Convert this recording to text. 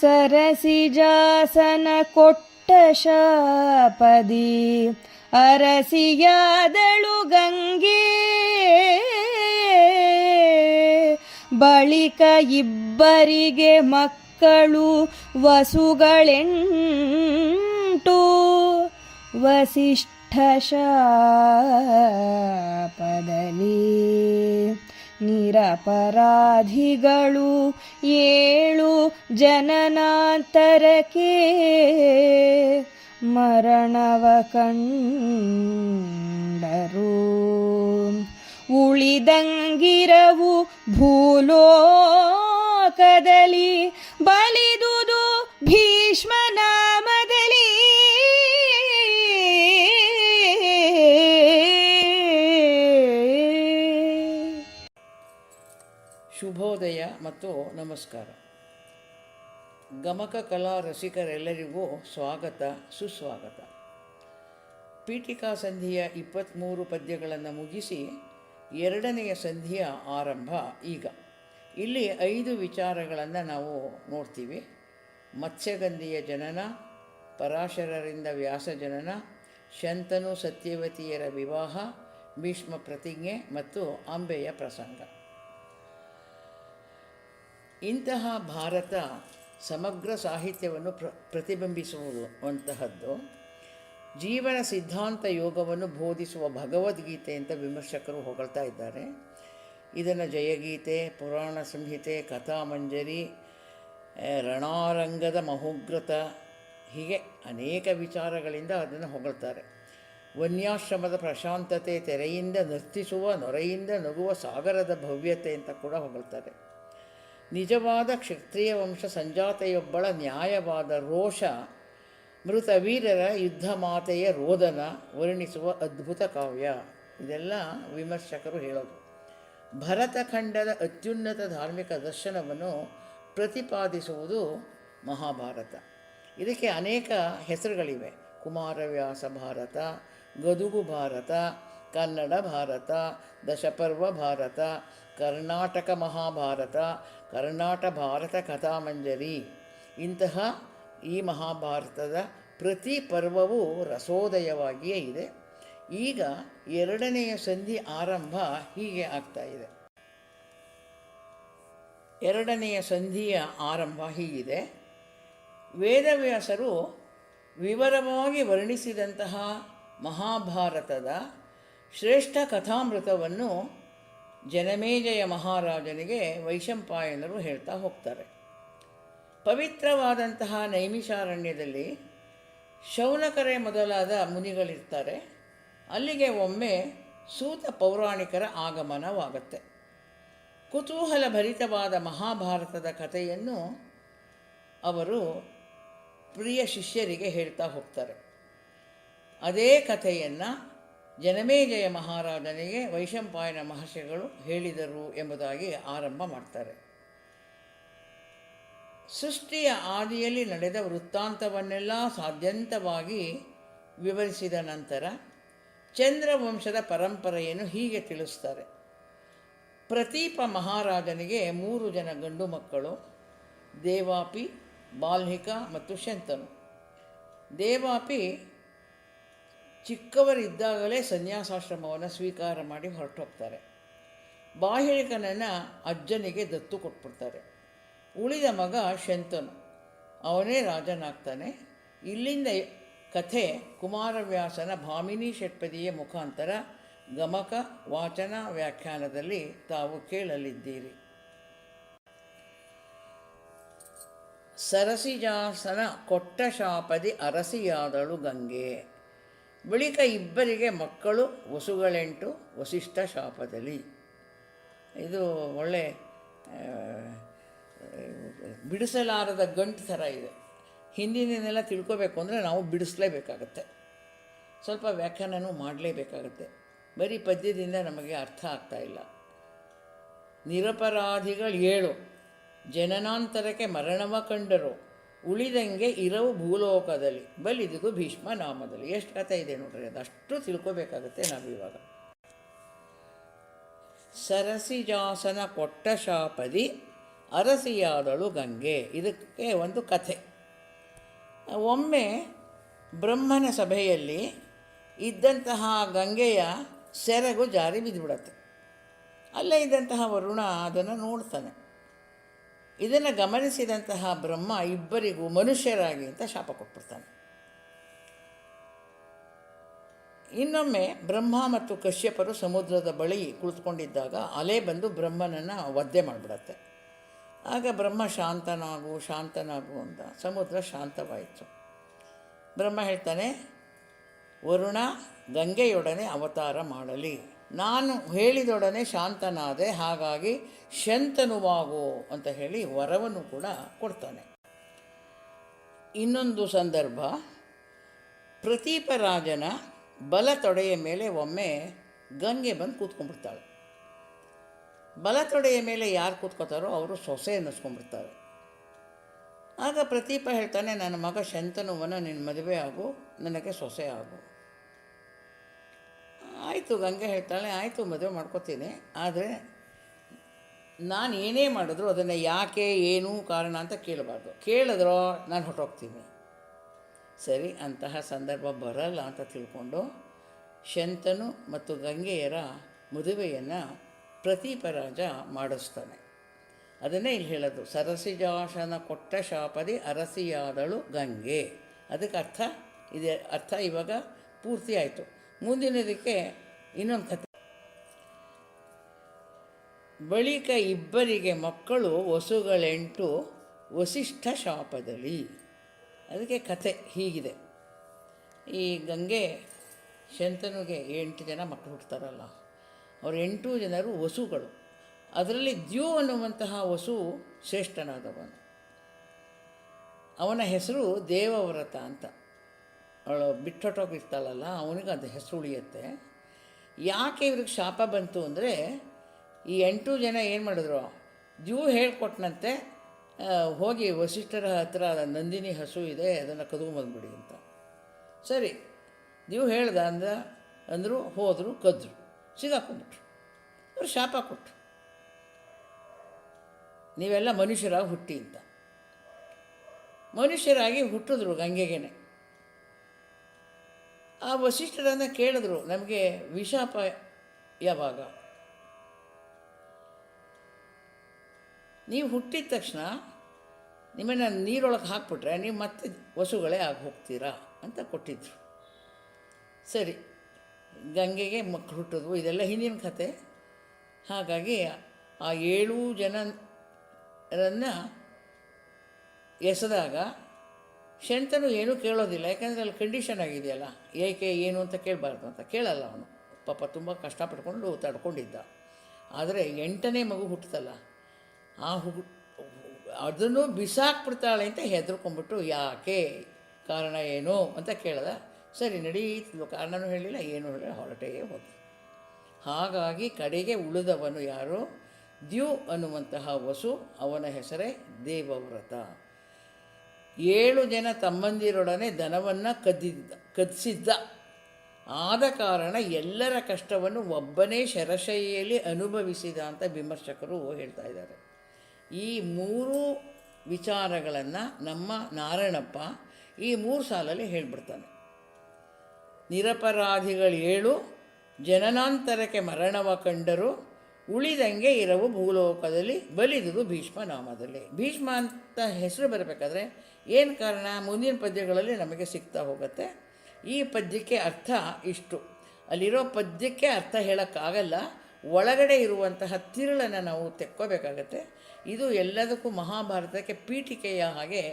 ಸರಸಿಜಾಸನ ಕೊಟ್ಟ ಶಾಪದಿ ಅರಸಿಯಾದಳು ಗಂಗೆ. ಬಳಿಕ ಇಬ್ಬರಿಗೆ ಮಕ್ಕಳು ವಸುಗಳೆಂಟು. ವಸಿಷ್ಠ ಶಾಪದಲ್ಲಿ ನಿರಪರಾಧಿಗಳು ಏಳು ಜನನಾಂತರಕ್ಕೆ ಮರಣವ ಕಂಡರು. ಉಳಿದಂಗಿರವು ಭೂಲೋಕದಲ್ಲಿ ಶುಭೋದಯ ಮತ್ತು ನಮಸ್ಕಾರ. ಗಮಕ ಕಲಾ ರಸಿಕರೆಲ್ಲರಿಗೂ ಸ್ವಾಗತ, ಸುಸ್ವಾಗತ. ಪೀಠಿಕಾ ಸಂಧಿಯ ಇಪ್ಪತ್ತ್ಮೂರು ಪದ್ಯಗಳನ್ನು ಮುಗಿಸಿ ಎರಡನೆಯ ಸಂಧಿಯ ಆರಂಭ ಈಗ. ಇಲ್ಲಿ ಐದು ವಿಚಾರಗಳನ್ನು ನಾವು ನೋಡ್ತೀವಿ. ಮತ್ಸ್ಯಗಂಧಿಯ ಜನನ, ಪರಾಶರರಿಂದ ವ್ಯಾಸ ಜನನ, ಶಂತನು ಸತ್ಯವತಿಯರ ವಿವಾಹ, ಭೀಷ್ಮ ಪ್ರತಿಜ್ಞೆ ಮತ್ತು ಅಂಬೆಯ ಪ್ರಸಂಗ. ಇಂತಹ ಭಾರತ ಸಮಗ್ರ ಸಾಹಿತ್ಯವನ್ನು ಪ್ರ, ಪ್ರತಿಬಿಂಬಿಸುವಂತಹದ್ದು, ಜೀವನ ಸಿದ್ಧಾಂತ ಯೋಗವನ್ನು ಬೋಧಿಸುವ ಭಗವದ್ಗೀತೆ ಅಂತ ವಿಮರ್ಶಕರು ಹೊಗಳ್ತಾ ಇದ್ದಾರೆ. ಇದನ್ನು ಜಯಗೀತೆ, ಪುರಾಣ ಸಂಹಿತೆ ಕಥಾಮಂಜರಿ ರಣಾರಂಗದ ಮಹೋಗ್ರತ, ಹೀಗೆ ಅನೇಕ ವಿಚಾರಗಳಿಂದ ಅದನ್ನು ಹೊಗಳ್ತಾರೆ. ವನ್ಯಾಶ್ರಮದ ಪ್ರಶಾಂತತೆ, ತೆರೆಯಿಂದ ನರ್ತಿಸುವ, ನೊರೆಯಿಂದ ನಗುವ ಸಾಗರದ ಭವ್ಯತೆ ಅಂತ ಕೂಡ ಹೊಗಳ್ತಾರೆ. ನಿಜವಾದ ಕ್ಷತ್ರಿಯ ವಂಶ ಸಂಜಾತೆಯೊಬ್ಬಳ ನ್ಯಾಯವಾದ ರೋಷ ಮೃತ ವೀರರ ಯುದ್ಧ ಮಾತೆಯ ರೋದನ ವರ್ಣಿಸುವ ಅದ್ಭುತ ಕಾವ್ಯ. ಇದೆಲ್ಲ ವಿಮರ್ಶಕರು ಹೇಳೋದು. ಭರತಖಂಡದ ಅತ್ಯುನ್ನತ ಧಾರ್ಮಿಕ ದರ್ಶನವನ್ನು ಪ್ರತಿಪಾದಿಸುವುದು ಮಹಾಭಾರತ. ಇದಕ್ಕೆ ಅನೇಕ ಹೆಸರುಗಳಿವೆ. ಕುಮಾರವ್ಯಾಸ ಭಾರತ, ಗದುಗು ಭಾರತ, ಕನ್ನಡ ಭಾರತ, ದಶಪರ್ವ ಭಾರತ, ಕರ್ನಾಟಕ ಮಹಾಭಾರತ ಕರ್ನಾಟ ಭಾರತ ಕಥಾಮಂಜರಿ. ಇಂತಹ ಈ ಮಹಾಭಾರತದ ಪ್ರತಿ ಪರ್ವವೂ ರಸೋದಯವಾಗಿಯೇ ಇದೆ. ಈಗ ಎರಡನೆಯ ಸಂಧಿ ಆರಂಭ ಹೀಗೆ ಆಗ್ತಾ ಇದೆ. ಎರಡನೆಯ ಸಂಧಿಯ ಆರಂಭ ಹೀಗಿದೆ. ವೇದವ್ಯಾಸರು ವಿವರವಾಗಿ ವರ್ಣಿಸಿದಂತಹ ಮಹಾಭಾರತದ ಶ್ರೇಷ್ಠ ಕಥಾಮೃತವನ್ನು ಜನಮೇಜಯ ಮಹಾರಾಜನಿಗೆ ವೈಶಂಪಾಯನರು ಹೇಳ್ತಾ ಹೋಗ್ತಾರೆ. ಪವಿತ್ರವಾದಂತಹ ನೈಮಿಷಾರಣ್ಯದಲ್ಲಿ ಶೌನಕರೇ ಮೊದಲಾದ ಮುನಿಗಳಿರ್ತಾರೆ. ಅಲ್ಲಿಗೆ ಒಮ್ಮೆ ಸೂತ ಪೌರಾಣಿಕರ ಆಗಮನವಾಗುತ್ತೆ. ಕುತೂಹಲ ಭರಿತವಾದ ಮಹಾಭಾರತದ ಕಥೆಯನ್ನು ಅವರು ಪ್ರಿಯ ಶಿಷ್ಯರಿಗೆ ಹೇಳ್ತಾ ಹೋಗ್ತಾರೆ. ಅದೇ ಕಥೆಯನ್ನು ಜನಮೇಜಯ ಮಹಾರಾಜನಿಗೆ ವೈಶಂಪಾಯನ ಮಹರ್ಷಿಗಳು ಹೇಳಿದರು ಎಂಬುದಾಗಿ ಆರಂಭ ಮಾಡ್ತಾರೆ. ಸೃಷ್ಟಿಯ ಆದಿಯಲ್ಲಿ ನಡೆದ ವೃತ್ತಾಂತವನ್ನೆಲ್ಲ ಸಾಧ್ಯಂತವಾಗಿ ವಿವರಿಸಿದ ನಂತರ ಚಂದ್ರವಂಶದ ಪರಂಪರೆಯನ್ನು ಹೀಗೆ ತಿಳಿಸ್ತಾರೆ. ಪ್ರತೀಪ ಮಹಾರಾಜನಿಗೆ ಮೂರು ಜನ ಗಂಡು ಮಕ್ಕಳು, ದೇವಾಪಿ, ಬಾಲ್ಹಿಕ ಮತ್ತು ಶಂತನು. ದೇವಾಪಿ ಚಿಕ್ಕವರಿದ್ದಾಗಲೇ ಸನ್ಯಾಸಾಶ್ರಮವನ್ನು ಸ್ವೀಕಾರ ಮಾಡಿ ಹೊರಟೋಗ್ತಾರೆ. ಬಾಹಿಳಿಕನನ್ನು ಅಜ್ಜನಿಗೆ ದತ್ತು ಕೊಟ್ಬಿಡ್ತಾರೆ. ಉಳಿದ ಮಗ ಶಂತನು. ಅವನೇ ರಾಜನಾಗ್ತಾನೆ. ಇಲ್ಲಿಂದ ಕಥೆ ಕುಮಾರವ್ಯಾಸನ ಭಾಮಿನಿ ಷಟ್ಪದಿಯ ಮುಖಾಂತರ ಗಮಕ ವಾಚನ ವ್ಯಾಖ್ಯಾನದಲ್ಲಿ ತಾವು ಕೇಳಲಿದ್ದೀರಿ. ಸರಸಿಜಾಸನ ಕೊಟ್ಟ ಶಾಪದಿ ಅರಸಿಯಾದಳು ಗಂಗೆ. ಬಳಿಕ ಇಬ್ಬರಿಗೆ ಮಕ್ಕಳು, ವಸುಗಳೆಂಟು, ವಸಿಷ್ಠ ಶಾಪದಲ್ಲಿ. ಇದು ಒಳ್ಳೆ ಬಿಡಿಸಲಾರದ ಗಂಟು ಥರ ಇದೆ. ಹಿಂದಿನೆಲ್ಲ ತಿಳ್ಕೋಬೇಕು ಅಂದರೆ ನಾವು ಬಿಡಿಸಲೇಬೇಕಾಗತ್ತೆ. ಸ್ವಲ್ಪ ವ್ಯಾಖ್ಯಾನನೂ ಮಾಡಲೇಬೇಕಾಗತ್ತೆ. ಬರೀ ಪದ್ಯದಿಂದ ನಮಗೆ ಅರ್ಥ ಆಗ್ತಾ ಇಲ್ಲ. ನಿರಪರಾಧಿಗಳು ಏಳು, ಜನನಾಂತರಕ್ಕೆ ಮರಣವ ಕಂಡರು. ಉಳಿದಂಗೆ ಇರವು ಭೂಲೋಕದಲ್ಲಿ ಬಲಿದಿಗೂ ಭೀಷ್ಮ ನಾಮದಲ್ಲಿ. ಎಷ್ಟು ಕಥೆ ಇದೆ ನೋಡ್ರಿ, ಅದಷ್ಟು ತಿಳ್ಕೊಬೇಕಾಗತ್ತೆ ನಾವಿವಾಗ ಸರಸಿಜಾಸನ ಕೊಟ್ಟ ಶಾಪದಿ, ಅರಸಿಯಾದಳು ಗಂಗೆ. ಇದಕ್ಕೆ ಒಂದು ಕಥೆ. ಒಮ್ಮೆ ಬ್ರಹ್ಮನ ಸಭೆಯಲ್ಲಿ ಇದ್ದಂತಹ ಗಂಗೆಯ ಸೆರಗು ಜಾರಿ ಬಿದ್ದುಬಿಡತ್ತೆ ಅಲ್ಲೇ ಇದ್ದಂತಹ ವರುಣ ಅದನ್ನು ನೋಡ್ತಾನೆ. ಇದನ್ನು ಗಮನಿಸಿದಂತಹ ಬ್ರಹ್ಮ ಇಬ್ಬರಿಗೂ ಮನುಷ್ಯರಾಗಿ ಅಂತ ಶಾಪ ಕೊಟ್ಬಿಡ್ತಾನೆ. ಇನ್ನೊಮ್ಮೆ ಬ್ರಹ್ಮ ಮತ್ತು ಕಶ್ಯಪರು ಸಮುದ್ರದ ಬಳಿ ಕುಳಿತುಕೊಂಡಿದ್ದಾಗ ಅಲೆ ಬಂದು ಬ್ರಹ್ಮನನ್ನು ಒದ್ದೆ ಮಾಡಿಬಿಡತ್ತೆ. ಆಗ ಬ್ರಹ್ಮ ಶಾಂತನಾಗು ಶಾಂತನಾಗು ಅಂತ ಸಮುದ್ರ ಶಾಂತವಾಯಿತು. ಬ್ರಹ್ಮ ಹೇಳ್ತಾನೆ, ವರುಣ ಗಂಗೆಯೊಡನೆ ಅವತಾರ ಮಾಡಲಿ. ನಾನು ಹೇಳಿದೊಡನೆ ಶಾಂತನಾದೆ, ಹಾಗಾಗಿ ಶಂತನುವಾಗು ಅಂತ ಹೇಳಿ ವರವನ್ನು ಕೂಡ ಕೊಡ್ತಾನೆ. ಇನ್ನೊಂದು ಸಂದರ್ಭ, ಪ್ರತೀಪರಾಜನ ಬಲ ತೊಡೆಯ ಮೇಲೆ ಒಮ್ಮೆ ಗಂಗೆ ಬಂದು ಕೂತ್ಕೊಂಡ್ಬಿಡ್ತಾಳೆ. ಬಲ ತೊಡೆಯ ಮೇಲೆ ಯಾರು ಕೂತ್ಕೋತಾರೋ ಅವರು ಸೊಸೆ ಅನ್ನಿಸ್ಕೊಂಡ್ಬಿಡ್ತಾರೆ. ಆಗ ಪ್ರತೀಪ ಹೇಳ್ತಾನೆ, ನನ್ನ ಮಗ ಶಂತನುವನ್ನು ನಿನ್ನ ಮದುವೆ ಆಗು, ನನಗೆ ಸೊಸೆ ಆಗು. ಆಯಿತು, ಗಂಗೆ ಹೇಳ್ತಾಳೆ, ಆಯಿತು, ಮದುವೆ ಮಾಡ್ಕೋತೀನಿ. ಆದರೆ ನಾನು ಏನೇ ಮಾಡಿದ್ರು ಅದನ್ನು ಯಾಕೆ, ಏನು ಕಾರಣ ಅಂತ ಕೇಳಬಾರ್ದು. ಕೇಳಿದ್ರೋ ನಾನು ಹೊರಟೋಗ್ತೀನಿ. ಸರಿ, ಅಂತಹ ಸಂದರ್ಭ ಬರಲ್ಲ ಅಂತ ತಿಳ್ಕೊಂಡು ಶಂತನು ಮತ್ತು ಗಂಗೆಯರ ಮದುವೆಯನ್ನು ಪ್ರತಿಪರಾಜ ಮಾಡಿಸ್ತಾನೆ. ಅದನ್ನೇ ಇಲ್ಲಿ ಹೇಳೋದು. ಸರಸಿಜಾಶನ ಕೊಟ್ಟ ಶಾಪದಿ ಅರಸಿಯಾದಳು ಗಂಗೆ. ಅದಕ್ಕೆ ಅರ್ಥ? ಇದೆ ಅರ್ಥ ಇವಾಗ? ಪೂರ್ತಿ ಆಯಿತು. ಮುಂದಿನದಕ್ಕೆ ಇನ್ನೊಂದು ಕಥೆ. ಬಳಿಕ ಇಬ್ಬರಿಗೆ ಮಕ್ಕಳು ವಸುಗಳೆಂಟು ವಸಿಷ್ಠ ಶಾಪದಲ್ಲಿ. ಅದಕ್ಕೆ ಕತೆ ಹೀಗಿದೆ. ಈ ಗಂಗೆ ಶಂತನುಗೆ ಎಂಟು ಜನ ಮಕ್ಕಳು ಹುಡ್ತಾರಲ್ಲ ಅವ್ರು ಎಂಟು ಜನರು ವಸುಗಳು. ಅದರಲ್ಲಿ ದ್ಯು ಅನ್ನುವಂತಹ ವಸು ಶ್ರೇಷ್ಠನಾದವನು. ಅವನ ಹೆಸರು ದೇವವ್ರತ ಅಂತ. ಅವಳು ಬಿಟ್ಟೊಟ್ಟೋಗಿರ್ತಾಳಲ್ಲ ಅವನಿಗೆ ಅದು ಹೆಸರು ಉಳಿಯುತ್ತೆ. ಯಾಕೆ ಇವ್ರಿಗೆ ಶಾಪ ಬಂತು ಅಂದರೆ, ಈ ಎಂಟು ಜನ ಏನು ಮಾಡಿದ್ರು? ದ್ಯೂ ಹೇಳ್ಕೊಟ್ನಂತೆ ಹೋಗಿ ವಸಿಷ್ಠರ ಹತ್ರ ನಂದಿನಿ ಹಸು ಇದೆ, ಅದನ್ನು ಕದ್ಕೊಂಬಂದ್ಬಿಡಿ ಅಂತ. ಸರಿ ನೀವು ಹೇಳ್ದ ಅಂದ, ಅಂದರು, ಹೋದರು, ಕದ್ರು, ಸಿಗಾಕೊಂಡ್ಬಿಟ್ರು. ಅವ್ರು ಶಾಪ ಕೊಟ್ಟರು ನೀವೆಲ್ಲ ಮನುಷ್ಯರಾಗಿ ಹುಟ್ಟಿ ಅಂತ. ಮನುಷ್ಯರಾಗಿ ಹುಟ್ಟಿದ್ರು ಗಂಗೆಗೇನೆ. ಆ ವಸಿಷ್ಠರನ್ನು ಕೇಳಿದ್ರು, ನಮಗೆ ವಿಷಾಪ ಯಾವಾಗ? ನೀವು ಹುಟ್ಟಿದ ತಕ್ಷಣ ನಿಮ್ಮನ್ನು ನೀರೊಳಗೆ ಹಾಕ್ಬಿಟ್ರೆ ನೀವು ಮತ್ತೆ ವಸುಗಳೇ ಆಗಿ ಹೋಗ್ತೀರಾ? ಅಂತ ಕೊಟ್ಟಿದ್ರು. ಸರಿ, ಗಂಗೆಗೆ ಮಕ್ಕಳು ಹುಟ್ಟಿದ್ವು, ಇದೆಲ್ಲ ಹಿಂದಿನ ಕತೆ. ಹಾಗಾಗಿ ಆ ಏಳು ಜನರನ್ನು ಎಸೆದಾಗ ಶಂತನು ಏನೂ ಕೇಳೋದಿಲ್ಲ, ಯಾಕಂದರೆ ಅಲ್ಲಿ ಕಂಡೀಷನ್ ಆಗಿದೆಯಲ್ಲ. ಏಕೆ, ಏನು ಅಂತ ಕೇಳಬಾರ್ದು ಅಂತ ಕೇಳಲ್ಲ ಅವನು. ಪಾಪ ತುಂಬ ಕಷ್ಟಪಟ್ಕೊಂಡು ತಡ್ಕೊಂಡಿದ್ದ. ಆದರೆ ಎಂಟನೇ ಮಗು ಹುಟ್ಟುತ್ತಲ್ಲ ಆ ಹು ಅದನ್ನು ಬಿಸಾಕ್ಬಿಡ್ತಾಳೆ ಅಂತ ಹೆದರ್ಕೊಂಡ್ಬಿಟ್ಟು, ಯಾಕೆ? ಕಾರಣ ಏನು? ಅಂತ ಕೇಳ್ದ. ಸರಿ ನಡೀತಿದ್ಲು ಕಾರಣನೂ ಹೇಳಿಲ್ಲ, ಏನು ಹೇಳಿಲ್ಲ, ಹೊರಟೇ ಹೋಗಿ. ಹಾಗಾಗಿ ಕಡೆಗೆ ಉಳಿದವನು ಯಾರು? ದ್ಯು ಅನ್ನುವಂತಹ ವಸು, ಅವನ ಹೆಸರೇ ದೇವವ್ರತ. ಏಳು ಜನ ತಮ್ಮಂದಿರೊಡನೆ ದನವನ್ನು ಕದ್ದಿದ್ದ, ಕದಿಸಿದ್ದ. ಆದ ಕಾರಣ ಎಲ್ಲರ ಕಷ್ಟವನ್ನು ಒಬ್ಬನೇ ಶರಶೈಯಲ್ಲಿ ಅನುಭವಿಸಿದ ಅಂತ ವಿಮರ್ಶಕರು ಹೇಳ್ತಾ ಇದ್ದಾರೆ. ಈ ಮೂರು ವಿಚಾರಗಳನ್ನು ನಮ್ಮ ನಾರಾಯಣಪ್ಪ ಈ ಮೂರು ಸಾಲಲ್ಲಿ ಹೇಳ್ಬಿಡ್ತಾನೆ. ನಿರಪರಾಧಿಗಳು ಏಳು ಜನನಾಂತರಕ್ಕೆ ಮರಣವ ಕಂಡರು ಉಳಿದಂಗೆ ಇರವು ಭೂಲೋಕದಲ್ಲಿ ಬಲಿದುದು ಭೀಷ್ಮ ನಾಮದಲ್ಲಿ ಭೀಷ್ಮ ಅಂತ ಹೆಸರು ಬರಬೇಕಾದ್ರೆ ಏನು ಕಾರಣ? ಮುಂದಿನ ಪದ್ಯಗಳಲ್ಲಿ ನಮಗೆ ಸಿಗ್ತಾ ಹೋಗುತ್ತೆ. ಈ ಪದ್ಯಕ್ಕೆ ಅರ್ಥ ಇಷ್ಟು. ಅಲ್ಲಿರೋ ಪದ್ಯಕ್ಕೆ ಅರ್ಥ ಹೇಳೋಕ್ಕಾಗಲ್ಲ. ಒಳಗಡೆ ಇರುವಂತಹ ತಿರುಳನ್ನು ನಾವು ತೆಕ್ಕೋಬೇಕಾಗತ್ತೆ. ಇದು ಎಲ್ಲದಕ್ಕೂ ಮಹಾಭಾರತಕ್ಕೆ ಪೀಠಿಕೆಯ ಹಾಗೆ